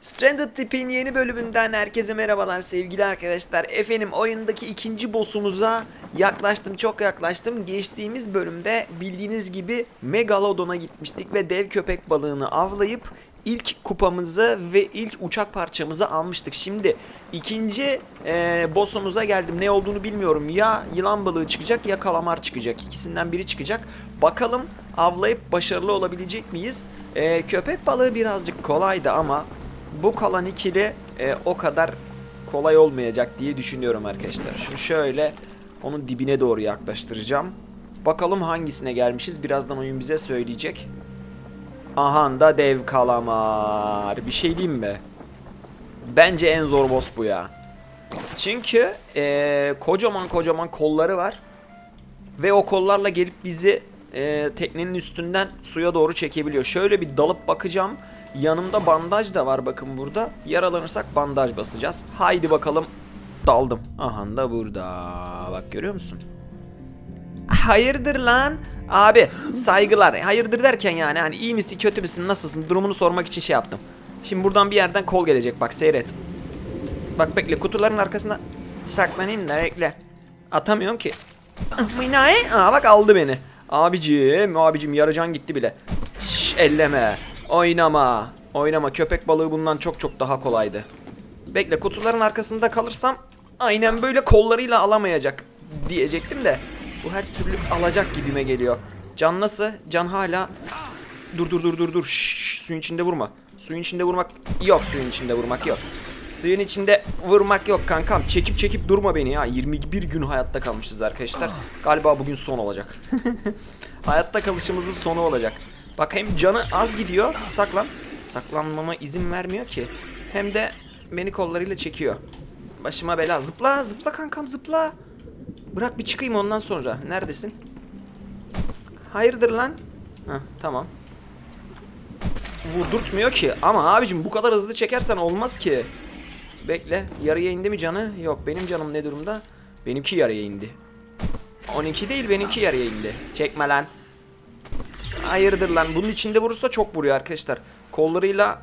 Stranded Tip'in yeni bölümünden herkese merhabalar sevgili arkadaşlar. Efendim oyundaki ikinci boss'umuza yaklaştım çok yaklaştım. Geçtiğimiz bölümde bildiğiniz gibi Megalodon'a gitmiştik ve dev köpek balığını avlayıp ilk kupamızı ve ilk uçak parçamızı almıştık. Şimdi ikinci e, boss'umuza geldim. Ne olduğunu bilmiyorum. Ya yılan balığı çıkacak ya kalamar çıkacak. İkisinden biri çıkacak. Bakalım avlayıp başarılı olabilecek miyiz? E, köpek balığı birazcık kolaydı ama bu kalan ikili e, o kadar kolay olmayacak diye düşünüyorum arkadaşlar. Şunu şöyle onun dibine doğru yaklaştıracağım. Bakalım hangisine gelmişiz. Birazdan oyun bize söyleyecek. Ahan da dev kalamar. Bir şey diyeyim mi? Bence en zor boss bu ya. Çünkü e, kocaman kocaman kolları var. Ve o kollarla gelip bizi e, teknenin üstünden suya doğru çekebiliyor. Şöyle bir dalıp bakacağım. Yanımda bandaj da var bakın burada. Yaralanırsak bandaj basacağız. Haydi bakalım. Daldım. Aha da burada. Bak görüyor musun? Hayırdır lan? Abi saygılar. Hayırdır derken yani hani iyi misin kötü müsün nasılsın durumunu sormak için şey yaptım. Şimdi buradan bir yerden kol gelecek bak seyret. Bak bekle kutuların arkasına saklanayım da bekle. Atamıyorum ki. Minay. Aa bak aldı beni. Abicim abicim yarıcan gitti bile. Şş, elleme. Oynama. Oynama köpek balığı bundan çok çok daha kolaydı. Bekle kutuların arkasında kalırsam aynen böyle kollarıyla alamayacak diyecektim de bu her türlü alacak gibime geliyor. Can nasıl? Can hala Dur dur dur dur dur. Şşş, suyun içinde vurma. Suyun içinde vurmak yok. Suyun içinde vurmak yok. Suyun içinde vurmak yok kankam. Çekip çekip durma beni ya. 21 gün hayatta kalmışız arkadaşlar. Galiba bugün son olacak. hayatta kalışımızın sonu olacak. Bak hem canı az gidiyor. Saklan. Saklanmama izin vermiyor ki. Hem de beni kollarıyla çekiyor. Başıma bela. Zıpla zıpla kankam zıpla. Bırak bir çıkayım ondan sonra. Neredesin? Hayırdır lan? Heh, tamam. Vurdurtmuyor ki. Ama abicim bu kadar hızlı çekersen olmaz ki. Bekle. Yarıya indi mi canı? Yok benim canım ne durumda? Benimki yarıya indi. 12 değil benimki yarıya indi. Çekme lan. Hayırdır lan. Bunun içinde vurursa çok vuruyor arkadaşlar. Kollarıyla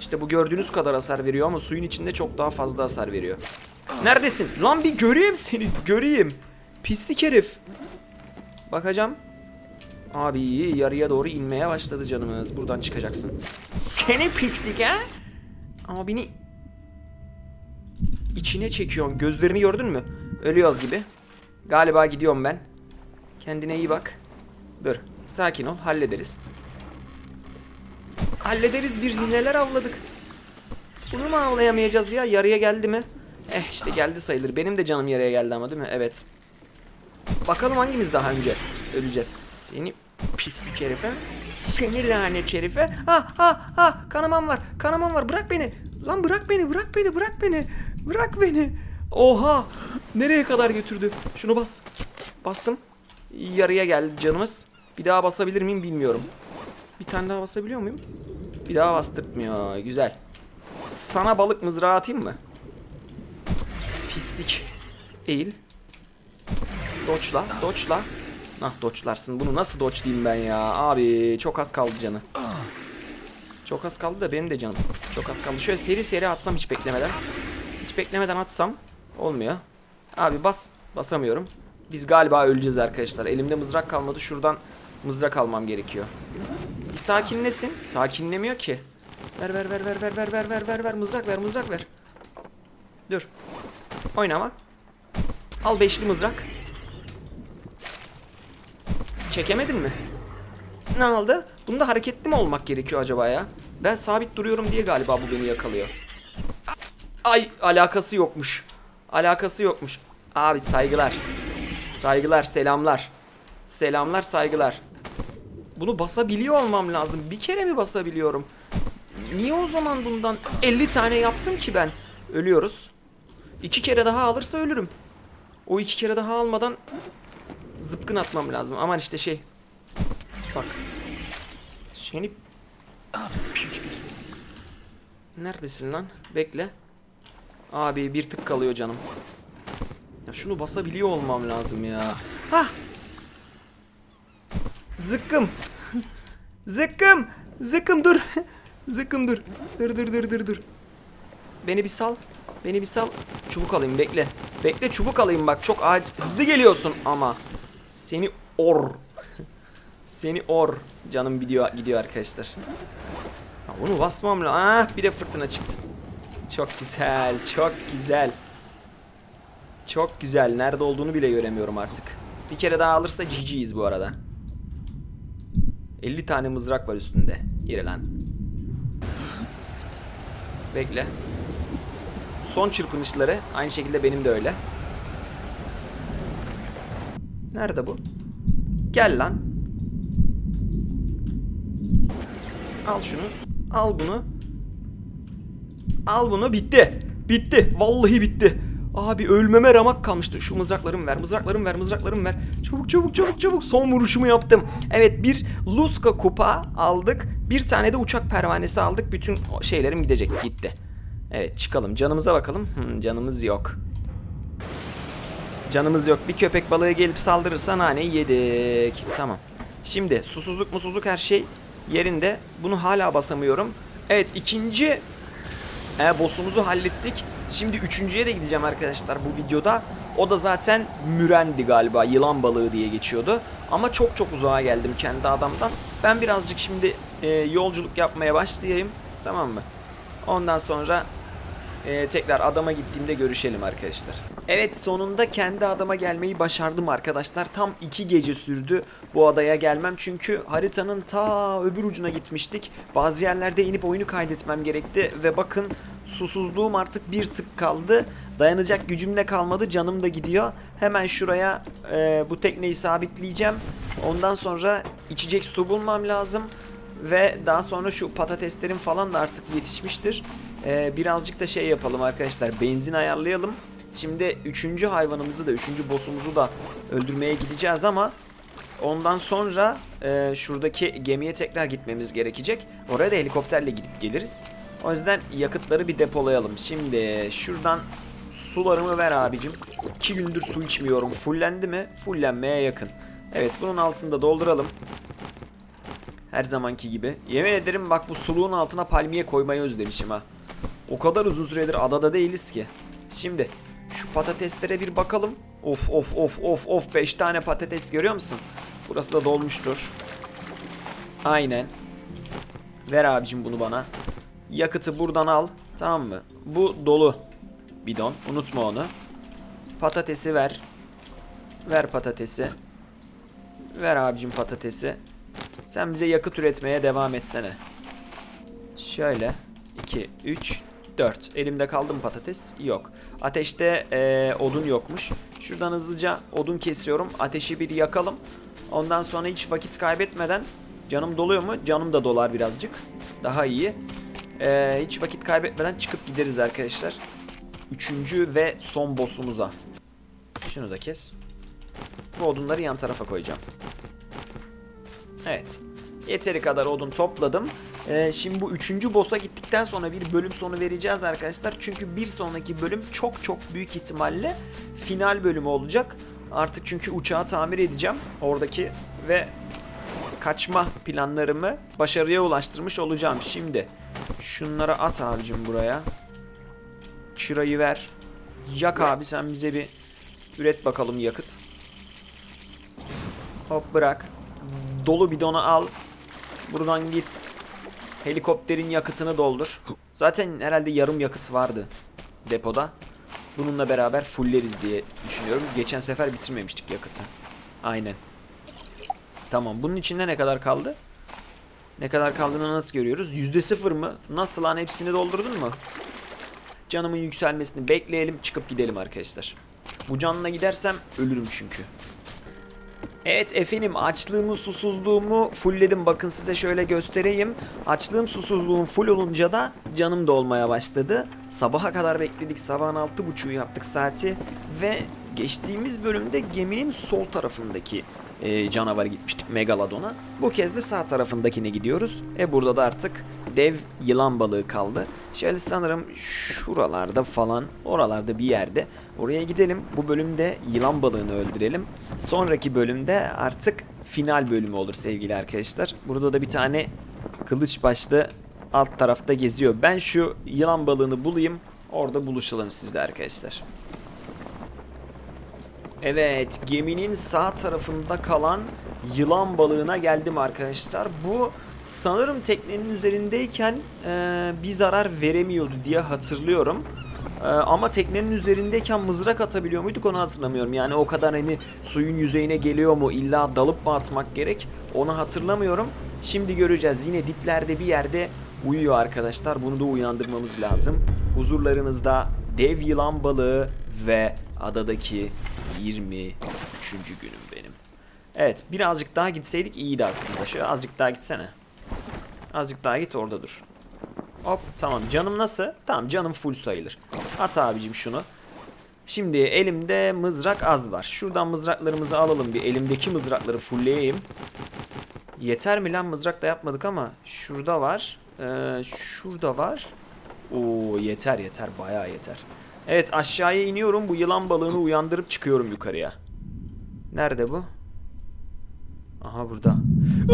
işte bu gördüğünüz kadar hasar veriyor ama suyun içinde çok daha fazla hasar veriyor. Neredesin? Lan bir göreyim seni. Göreyim. Pislik herif. Bakacağım. Abi yarıya doğru inmeye başladı canımız. Buradan çıkacaksın. Seni pislik ha? Abini içine çekiyorsun. Gözlerini gördün mü? Ölüyoruz gibi. Galiba gidiyorum ben. Kendine iyi bak. Dur. Sakin ol. Hallederiz. Hallederiz. Bir neler avladık. Bunu mu avlayamayacağız ya? Yarıya geldi mi? Eh işte geldi sayılır. Benim de canım yarıya geldi ama değil mi? Evet. Bakalım hangimiz daha önce öleceğiz. Seni pislik herife. Seni lanet herife. Ah ah ah kanamam var. Kanamam var. Bırak beni. Lan bırak beni. Bırak beni. Bırak beni. Bırak beni. Oha. Nereye kadar götürdü? Şunu bas. Bastım. Yarıya geldi canımız. Bir daha basabilir miyim bilmiyorum. Bir tane daha basabiliyor muyum? Bir daha bastırtmıyor. Güzel. Sana balık mızrağı atayım mı? Pislik. Eğil. Doçla, doçla. Nah doçlarsın. Bunu nasıl doç diyeyim ben ya? Abi çok az kaldı canı. Çok az kaldı da benim de canım. Çok az kaldı. Şöyle seri seri atsam hiç beklemeden. Hiç beklemeden atsam olmuyor. Abi bas. Basamıyorum. Biz galiba öleceğiz arkadaşlar. Elimde mızrak kalmadı. Şuradan mızrak almam gerekiyor. Bir sakinlesin. Sakinlemiyor ki. Ver ver ver ver ver ver ver ver ver ver mızrak ver mızrak ver. Dur. Oynama. Al beşli mızrak. Çekemedin mi? Ne aldı? Bunda hareketli mi olmak gerekiyor acaba ya? Ben sabit duruyorum diye galiba bu beni yakalıyor. Ay alakası yokmuş. Alakası yokmuş. Abi saygılar. Saygılar, selamlar. Selamlar, saygılar. Bunu basabiliyor olmam lazım. Bir kere mi basabiliyorum? Niye o zaman bundan 50 tane yaptım ki ben? Ölüyoruz. İki kere daha alırsa ölürüm. O iki kere daha almadan zıpkın atmam lazım. Aman işte şey. Bak. Seni pislik. Neredesin lan? Bekle. Abi bir tık kalıyor canım. Ya şunu basabiliyor olmam lazım ya. Hah. Zıkkım. Zıkkım. Zıkkım dur. Zıkkım dur. Dur dur dur dur dur. Beni bir sal. Beni bir sal. Çubuk alayım bekle. Bekle çubuk alayım bak çok acil. Hızlı geliyorsun ama. Seni or. Seni or. Canım gidiyor, gidiyor arkadaşlar. Ha, bunu basmam lazım. Ah bir de fırtına çıktı. Çok güzel. Çok güzel. Çok güzel. Nerede olduğunu bile göremiyorum artık. Bir kere daha alırsa GG'yiz bu arada. 50 tane mızrak var üstünde. Yere. Bekle. Son çırpınışları. Aynı şekilde benim de öyle. Nerede bu? Gel lan. Al şunu. Al bunu. Al bunu. Bitti. Bitti. Vallahi bitti. Abi ölmeme ramak kalmıştı. Şu mızraklarımı ver. Mızraklarımı ver. Mızraklarımı ver. Çabuk çabuk çabuk çabuk. Son vuruşumu yaptım. Evet bir Luska kupa aldık. Bir tane de uçak pervanesi aldık. Bütün şeylerim gidecek. Gitti. Evet çıkalım. Canımıza bakalım. Hmm, canımız yok. Canımız yok. Bir köpek balığı gelip saldırırsa naneyi yedik. Tamam. Şimdi susuzluk musuzluk her şey yerinde. Bunu hala basamıyorum. Evet ikinci e, boss'umuzu hallettik. Şimdi üçüncüye de gideceğim arkadaşlar bu videoda. O da zaten mürendi galiba. Yılan balığı diye geçiyordu. Ama çok çok uzağa geldim kendi adamdan. Ben birazcık şimdi e, yolculuk yapmaya başlayayım. Tamam mı? Ondan sonra ee, tekrar adama gittiğimde görüşelim arkadaşlar. Evet sonunda kendi adama gelmeyi başardım arkadaşlar. Tam iki gece sürdü bu adaya gelmem. Çünkü haritanın ta öbür ucuna gitmiştik. Bazı yerlerde inip oyunu kaydetmem gerekti. Ve bakın susuzluğum artık bir tık kaldı. Dayanacak gücüm de kalmadı. Canım da gidiyor. Hemen şuraya e, bu tekneyi sabitleyeceğim. Ondan sonra içecek su bulmam lazım. Ve daha sonra şu patateslerin falan da artık yetişmiştir. Ee, birazcık da şey yapalım arkadaşlar. Benzin ayarlayalım. Şimdi üçüncü hayvanımızı da, üçüncü boss'umuzu da öldürmeye gideceğiz ama ondan sonra e, şuradaki gemiye tekrar gitmemiz gerekecek. Oraya da helikopterle gidip geliriz. O yüzden yakıtları bir depolayalım. Şimdi şuradan sularımı ver abicim. İki gündür su içmiyorum. Fullendi mi? Fullenmeye yakın. Evet bunun altını da dolduralım. Her zamanki gibi. Yemin ederim bak bu suluğun altına palmiye koymayı özlemişim ha. O kadar uzun süredir adada değiliz ki. Şimdi şu patateslere bir bakalım. Of of of of of 5 tane patates görüyor musun? Burası da dolmuştur. Aynen. Ver abicim bunu bana. Yakıtı buradan al. Tamam mı? Bu dolu bidon. Unutma onu. Patatesi ver. Ver patatesi. Ver abicim patatesi. Sen bize yakıt üretmeye devam etsene. Şöyle. 2, 3, 4. Elimde kaldı mı patates? Yok. Ateşte eee, odun yokmuş. Şuradan hızlıca odun kesiyorum. Ateşi bir yakalım. Ondan sonra hiç vakit kaybetmeden canım doluyor mu? Canım da dolar birazcık. Daha iyi. Eee, hiç vakit kaybetmeden çıkıp gideriz arkadaşlar. Üçüncü ve son boss'umuza. Şunu da kes. Bu odunları yan tarafa koyacağım. Evet. Yeteri kadar odun topladım. Ee, şimdi bu üçüncü boss'a gittikten sonra bir bölüm sonu vereceğiz arkadaşlar. Çünkü bir sonraki bölüm çok çok büyük ihtimalle final bölümü olacak. Artık çünkü uçağı tamir edeceğim oradaki ve kaçma planlarımı başarıya ulaştırmış olacağım. Şimdi şunları at abicim buraya. Çırayı ver. Yak abi sen bize bir üret bakalım yakıt. Hop bırak. Dolu bidonu al. Buradan git. Helikopterin yakıtını doldur. Zaten herhalde yarım yakıt vardı depoda. Bununla beraber fulleriz diye düşünüyorum. Geçen sefer bitirmemiştik yakıtı. Aynen. Tamam. Bunun içinde ne kadar kaldı? Ne kadar kaldığını nasıl görüyoruz? Yüzde sıfır mı? Nasıl lan hepsini doldurdun mu? Canımın yükselmesini bekleyelim çıkıp gidelim arkadaşlar. Bu canla gidersem ölürüm çünkü. Evet efendim açlığımı susuzluğumu fullledim bakın size şöyle göstereyim. Açlığım susuzluğum full olunca da canım dolmaya başladı. Sabaha kadar bekledik sabahın altı buçuğu yaptık saati ve geçtiğimiz bölümde geminin sol tarafındaki e, canavara gitmiştik Megalodon'a. Bu kez de sağ tarafındakine gidiyoruz. E burada da artık dev yılan balığı kaldı. Şöyle sanırım şuralarda falan oralarda bir yerde. Oraya gidelim. Bu bölümde yılan balığını öldürelim. Sonraki bölümde artık final bölümü olur sevgili arkadaşlar. Burada da bir tane kılıç başlı alt tarafta geziyor. Ben şu yılan balığını bulayım. Orada buluşalım sizle arkadaşlar. Evet, geminin sağ tarafında kalan yılan balığına geldim arkadaşlar. Bu sanırım teknenin üzerindeyken e, bir zarar veremiyordu diye hatırlıyorum. E, ama teknenin üzerindeyken mızrak atabiliyor muyduk onu hatırlamıyorum. Yani o kadar hani suyun yüzeyine geliyor mu illa dalıp mı atmak gerek onu hatırlamıyorum. Şimdi göreceğiz. Yine diplerde bir yerde uyuyor arkadaşlar. Bunu da uyandırmamız lazım. Huzurlarınızda dev yılan balığı ve adadaki 23. günüm benim. Evet birazcık daha gitseydik iyiydi aslında. Şöyle azıcık daha gitsene. Azıcık daha git orada dur. Hop tamam canım nasıl? Tamam canım full sayılır. At abicim şunu. Şimdi elimde mızrak az var. Şuradan mızraklarımızı alalım. Bir elimdeki mızrakları fullleyeyim. Yeter mi lan mızrak da yapmadık ama şurada var. Ee, şurada var. Oo yeter yeter bayağı yeter. Evet aşağıya iniyorum. Bu yılan balığını uyandırıp çıkıyorum yukarıya. Nerede bu? Aha burada.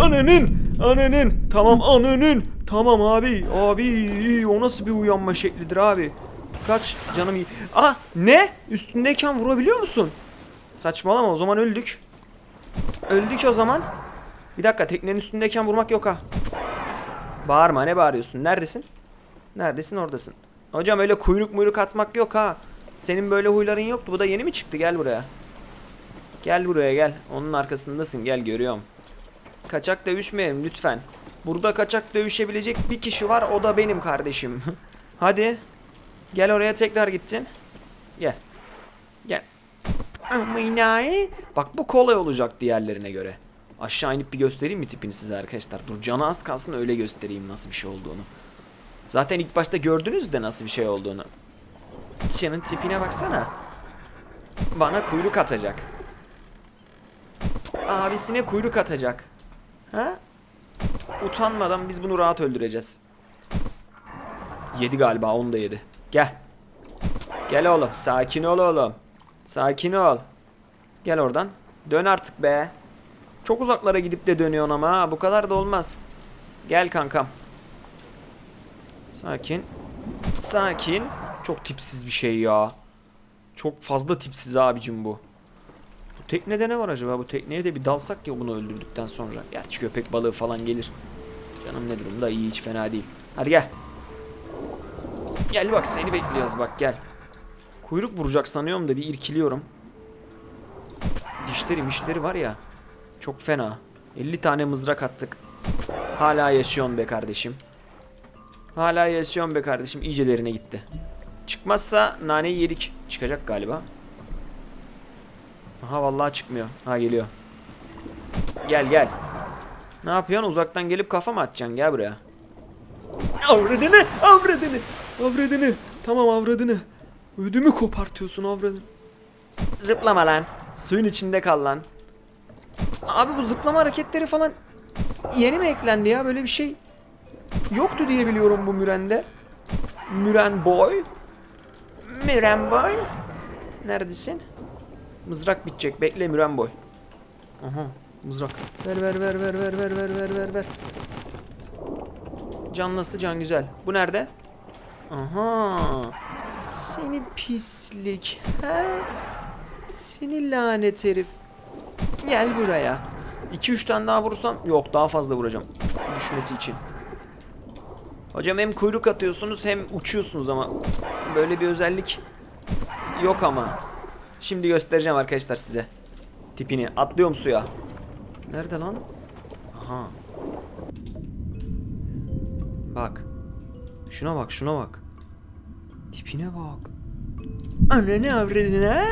Ananın! Ananın! Tamam ananın! Tamam abi! Abi! O nasıl bir uyanma şeklidir abi? Kaç canım iyi. Ah! Ne? Üstündeyken vurabiliyor musun? Saçmalama o zaman öldük. Öldük o zaman. Bir dakika teknenin üstündeyken vurmak yok ha. Bağırma ne bağırıyorsun? Neredesin? Neredesin oradasın. Hocam öyle kuyruk muyruk atmak yok ha. Senin böyle huyların yoktu. Bu da yeni mi çıktı? Gel buraya. Gel buraya gel. Onun arkasındasın. Gel görüyorum. Kaçak dövüşmeyelim lütfen. Burada kaçak dövüşebilecek bir kişi var. O da benim kardeşim. Hadi. Gel oraya tekrar gittin. Gel. Gel. Bak bu kolay olacak diğerlerine göre. Aşağı inip bir göstereyim mi tipini size arkadaşlar? Dur canı az kalsın öyle göstereyim nasıl bir şey olduğunu. Zaten ilk başta gördünüz de nasıl bir şey olduğunu. Canın tipine baksana. Bana kuyruk atacak. Abisine kuyruk atacak. Ha? Utanmadan biz bunu rahat öldüreceğiz. Yedi galiba onu da yedi. Gel. Gel oğlum sakin ol oğlum. Sakin ol. Gel oradan. Dön artık be. Çok uzaklara gidip de dönüyorsun ama. Bu kadar da olmaz. Gel kankam. Sakin. Sakin. Çok tipsiz bir şey ya. Çok fazla tipsiz abicim bu. Bu teknede ne var acaba? Bu tekneye de bir dalsak ya bunu öldürdükten sonra. Gerçi köpek balığı falan gelir. Canım ne durumda? İyi hiç fena değil. Hadi gel. Gel bak seni bekliyoruz bak gel. Kuyruk vuracak sanıyorum da bir irkiliyorum. Dişleri mişleri var ya. Çok fena. 50 tane mızrak attık. Hala yaşıyorsun be kardeşim. Hala yaşıyorsun be kardeşim. İyicelerine gitti. Çıkmazsa naneyi yedik. Çıkacak galiba. Aha vallahi çıkmıyor. Ha geliyor. Gel gel. Ne yapıyorsun? Uzaktan gelip kafa mı atacaksın? Gel buraya. Avradını! Avradını! Avradını! Tamam avradını. Ödümü kopartıyorsun avradını. Zıplama lan. Suyun içinde kal lan. Abi bu zıplama hareketleri falan yeni mi eklendi ya? Böyle bir şey yoktu diye biliyorum bu Müren'de. Müren boy. Müren boy. Neredesin? Mızrak bitecek. Bekle Müren boy. Aha mızrak. Ver ver ver ver ver ver ver ver ver ver. Can nasıl can güzel. Bu nerede? Aha. Seni pislik. He? Seni lanet herif. Gel buraya. 2-3 tane daha vursam yok daha fazla vuracağım. Düşmesi için. Hocam hem kuyruk atıyorsunuz hem uçuyorsunuz ama böyle bir özellik yok ama. Şimdi göstereceğim arkadaşlar size. Tipini. Atlıyorum suya. Nerede lan? Aha. Bak. Şuna bak şuna bak. Tipine bak. Ananı avradını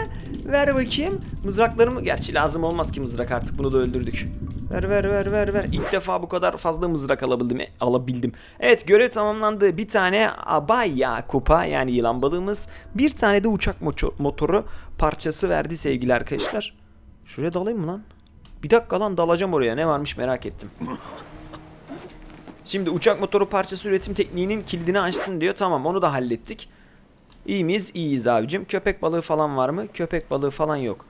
Ver bakayım. Mızraklarımı... Gerçi lazım olmaz ki mızrak artık bunu da öldürdük. Ver ver ver ver ver. İlk defa bu kadar fazla mızrak alabildim. alabildim. Evet görev tamamlandı. Bir tane abaya kupa yani yılan balığımız. Bir tane de uçak motoru parçası verdi sevgili arkadaşlar. Şuraya dalayım mı lan? Bir dakika lan dalacağım oraya. Ne varmış merak ettim. Şimdi uçak motoru parçası üretim tekniğinin kilidini açsın diyor. Tamam onu da hallettik. İyi miyiz? İyiyiz abicim. Köpek balığı falan var mı? Köpek balığı falan yok.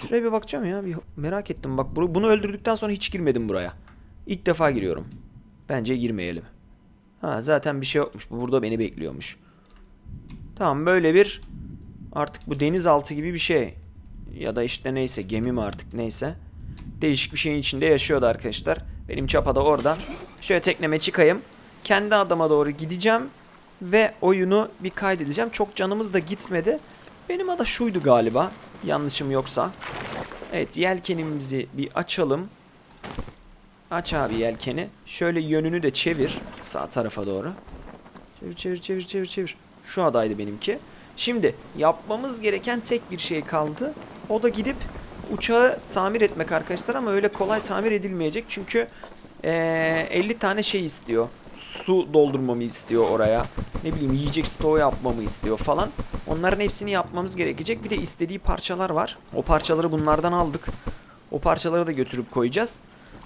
Şuraya bir bakacağım ya. Bir merak ettim. Bak bunu öldürdükten sonra hiç girmedim buraya. İlk defa giriyorum. Bence girmeyelim. Ha zaten bir şey yokmuş. Bu burada beni bekliyormuş. Tamam böyle bir artık bu denizaltı gibi bir şey. Ya da işte neyse gemi mi artık neyse. Değişik bir şeyin içinde yaşıyordu arkadaşlar. Benim çapa da oradan. Şöyle tekneme çıkayım. Kendi adama doğru gideceğim. Ve oyunu bir kaydedeceğim. Çok canımız da gitmedi. Benim ada şuydu galiba. Yanlışım yoksa. Evet yelkenimizi bir açalım. Aç abi yelkeni. Şöyle yönünü de çevir. Sağ tarafa doğru. Çevir çevir çevir çevir çevir. Şu adaydı benimki. Şimdi yapmamız gereken tek bir şey kaldı. O da gidip uçağı tamir etmek arkadaşlar ama öyle kolay tamir edilmeyecek. Çünkü eee, 50 tane şey istiyor. Su doldurmamı istiyor oraya. Ne bileyim yiyecek stoğu yapmamı istiyor falan. Onların hepsini yapmamız gerekecek. Bir de istediği parçalar var. O parçaları bunlardan aldık. O parçaları da götürüp koyacağız.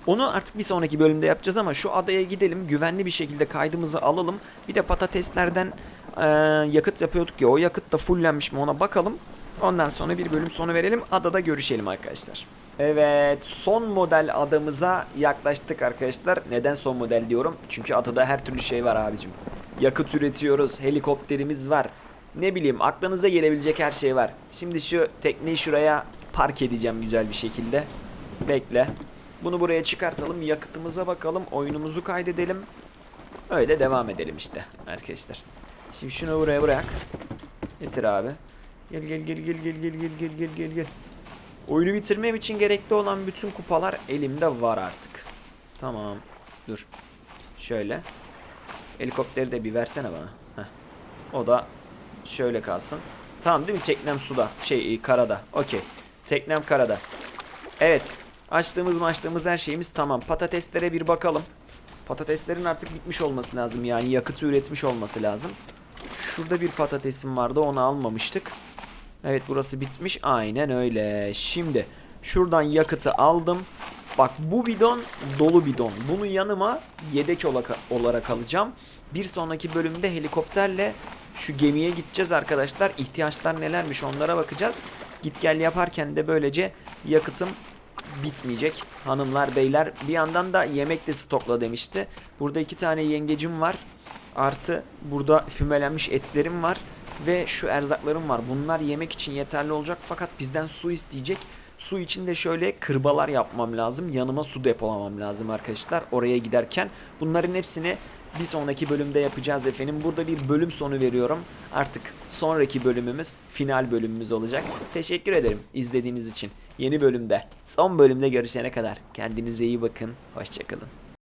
Onu artık bir sonraki bölümde yapacağız ama şu adaya gidelim. Güvenli bir şekilde kaydımızı alalım. Bir de patateslerden eee, yakıt yapıyorduk ya. O yakıt da fullenmiş mi ona bakalım. Ondan sonra bir bölüm sonu verelim. Adada görüşelim arkadaşlar. Evet son model adamıza yaklaştık arkadaşlar. Neden son model diyorum? Çünkü adada her türlü şey var abicim. Yakıt üretiyoruz, helikopterimiz var. Ne bileyim aklınıza gelebilecek her şey var. Şimdi şu tekneyi şuraya park edeceğim güzel bir şekilde. Bekle. Bunu buraya çıkartalım, yakıtımıza bakalım, oyunumuzu kaydedelim. Öyle devam edelim işte arkadaşlar. Şimdi şunu buraya bırak. Getir abi. Gel gel gel gel gel gel gel gel gel gel. Oyunu bitirmem için gerekli olan bütün kupalar elimde var artık. Tamam. Dur. Şöyle. Helikopteri de bir versene bana. Heh. O da şöyle kalsın. Tamam değil mi? Teknem suda. Şey karada. Okey. Teknem karada. Evet. Açtığımız açtığımız her şeyimiz tamam. Patateslere bir bakalım. Patateslerin artık bitmiş olması lazım. Yani yakıtı üretmiş olması lazım. Şurada bir patatesim vardı. Onu almamıştık. Evet burası bitmiş. Aynen öyle. Şimdi şuradan yakıtı aldım. Bak bu bidon dolu bidon. Bunu yanıma yedek ola- olarak alacağım. Bir sonraki bölümde helikopterle şu gemiye gideceğiz arkadaşlar. İhtiyaçlar nelermiş onlara bakacağız. Git gel yaparken de böylece yakıtım bitmeyecek. Hanımlar beyler bir yandan da yemek de stokla demişti. Burada iki tane yengecim var. Artı burada fümelenmiş etlerim var. Ve şu erzaklarım var. Bunlar yemek için yeterli olacak fakat bizden su isteyecek. Su için de şöyle kırbalar yapmam lazım. Yanıma su depolamam lazım arkadaşlar oraya giderken. Bunların hepsini bir sonraki bölümde yapacağız efendim. Burada bir bölüm sonu veriyorum. Artık sonraki bölümümüz final bölümümüz olacak. Teşekkür ederim izlediğiniz için. Yeni bölümde, son bölümde görüşene kadar kendinize iyi bakın. Hoşçakalın.